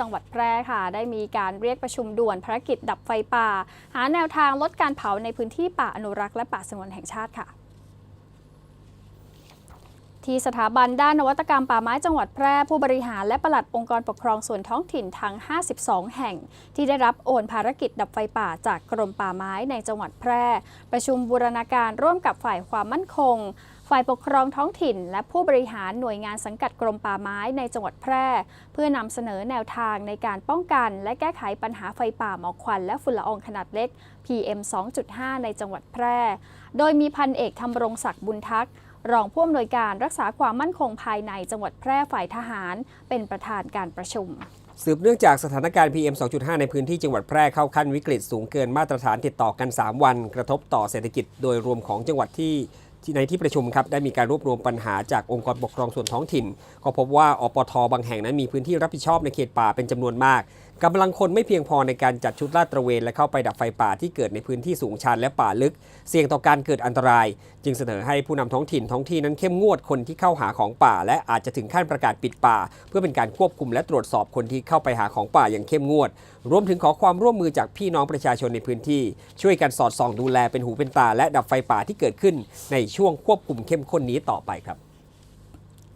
จังหวัดแพร่ค่ะ ได้มีการเรียกประชุมด่วนภารกิจดับไฟป่า หาแนวทางลดการเผาในพื้นที่ป่าอนุรักษ์และป่าสงวนแห่งชาติค่ะ ที่สถาบันด้านนวัตกรรมป่าไม้จังหวัดแพร่ ผู้บริหารและปลัดองค์กรปกครองส่วนท้องถิ่นทั้ง 52 แห่ง ที่ได้รับโอนภารกิจดับไฟป่าจากกรมป่าไม้ในจังหวัดแพร่ ประชุมบูรณาการร่วมกับฝ่ายความมั่นคง ฝ่ายปกครองท้องถิ่น และผู้บริหารหน่วยงานสังกัดกรมป่าไม้ในจังหวัดแพร่ เพื่อนำเสนอแนวทางในการป้องกัน และแก้ไขปัญหาไฟป่าหมอกควัน และฝุ่นละอองขนาดเล็ก PM 2.5 ในจังหวัดแพร่ โดยมีพันเอกธำรงศักดิ์บุญทักษ์รองผู้อำนวยการรักษาความมั่นคงภายในจังหวัดแพร่ฝ่ายทหาร เป็นประธานการประชุมสืบเนื่องจากสถานการณ์ PM 2.5 ในพื้นที่จังหวัดแพร่เข้าขั้นวิกฤตสูงเกินมาตรฐานติดต่อกัน 3 วัน กระทบต่อเศรษฐกิจโดยรวมของจังหวัดที่ ในที่ประชุมครับได้มีการรวบรวมปัญหาจากองค์กรปกครองส่วนท้องถิ่น ก็พบว่าอปทบางแห่งนั้นมีพื้นที่รับผิดชอบในเขตป่าเป็นจำนวนมาก กำลังคนไม่เพียงพอในการจัดชุดลาดตระเวนและเข้าไปดับไฟป่าที่เกิดในพื้นที่สูงชันและป่าลึก เสี่ยงต่อการเกิดอันตราย จึงเสนอให้ผู้นำท้องถิ่นท้องที่นั้นเข้มงวดคนที่เข้าหาของป่า และอาจจะถึงขั้นประกาศปิดป่า เพื่อเป็นการควบคุมและตรวจสอบคนที่เข้าไปหาของป่าอย่างเข้มงวด รวมถึงขอความร่วมมือจากพี่น้องประชาชนในพื้นที่ ช่วยกันสอดส่องดูแลเป็นหูเป็นตาและดับไฟป่าที่เกิดขึ้น ในช่วงควบคุมเข้มข้นนี้ต่อไปครับ